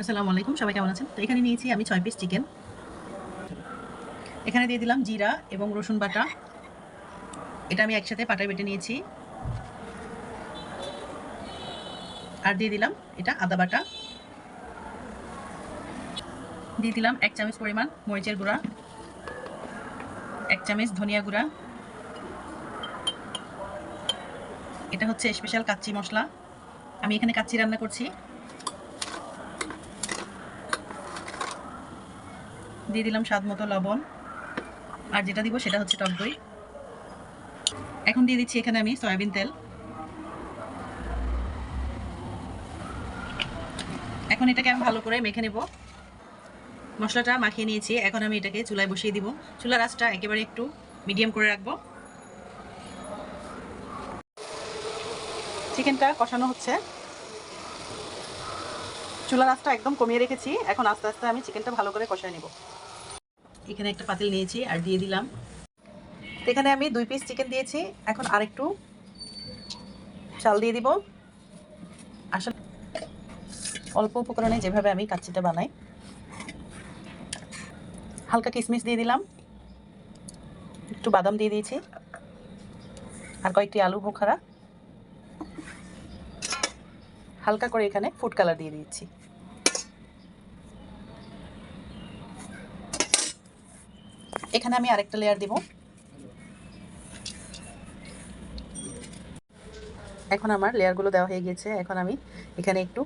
আসসালামু আলাইকুম, সবাই কেমন আছেন? তো এখানে নিয়েছি আমি ছয় পিস চিকেন এখানে দিয়ে দিলাম জিরা এবং রসুন বাটা। এটা আমি একসাথে পাটায় বেটে নিয়েছি। আর দিয়ে দিলাম এটা আদা বাটা। দিয়ে দিলাম এক চামচ পরিমাণ মরিচের গুঁড়া। এক চামচ ধনিয়া গুঁড়া। এটা হচ্ছে স্পেশাল কাচ্চি মশলা। আমি এখানে কাচ্চি রান্না করছি। দিয়ে দিলাম স্বাদ মতো লবণ। আর যেটা দিব সেটা হচ্ছে টক দই। এখন দিয়ে দিচ্ছি এখানে আমি সয়াবিন তেল। এখন এটাকে আমি ভালো করে মেখে নেব। মশলাটা মাখিয়ে নিয়েছি। এখন আমি এটাকে চুলায় বসিয়ে দিব। চুলার আঁচটা একেবারে একটু মিডিয়াম করে রাখব। চিকেনটা কষানো হচ্ছে। চুলার আঁচটা একদম কমিয়ে রেখেছি। এখন আস্তে আস্তে আমি চিকেনটা ভালো করে কষায় নেব। এখানে একটা পাতিল নিয়েছি আর দিয়ে দিলাম। এখানে আমি দুই পিস চিকেন দিয়েছি। এখন আরেকটু চাল দিয়ে দিব। আসলে অল্প উপকরণে যেভাবে আমি কাচ্চিটা বানাই। হালকা কিশমিশ দিয়ে দিলাম। একটু বাদাম দিয়ে দিয়েছি। আর কয়েকটি আলু বোখারা। হালকা করে এখানে ফুড কালার দিয়ে দিচ্ছি। এখানে আমি আরেকটা লেয়ার দিব। এখন আমার লেয়ারগুলো দেওয়া হয়ে গিয়েছে এখন আমি এখানে একটু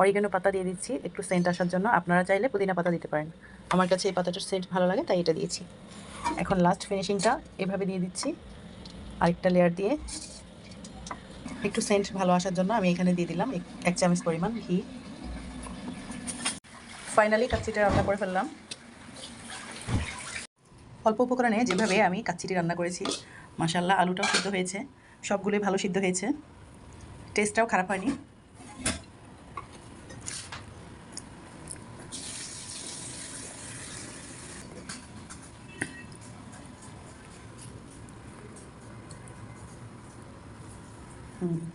অরিগানো পাতা দিয়ে দিচ্ছি, একটু সেন্ট আসার জন্য। আপনারা চাইলে পুদিনা পাতা দিতে পারেন। আমার কাছে এই পাতাটার সেন্ট ভালো লাগে, তাই এটা দিয়েছি। এখন লাস্ট ফিনিশিংটা এভাবে দিয়ে দিচ্ছি। আরেকটা লেয়ার দিয়ে। একটু সেন্ট ভালো আসার জন্য আমি এখানে দিয়ে দিলাম এক- এক চামচ পরিমাণ ঘি। ফাইনালি কাচ্চিটা রান্না করে ফেললাম। অল্প উপকরণে যেভাবে আমি কাচ্চিটি রান্না করেছি মাসাল্লাহ আলুটাও সিদ্ধ হয়েছে, সবগুলোই ভালো সিদ্ধ হয়েছে। টেস্টটাও খারাপ হয়নি। হুম।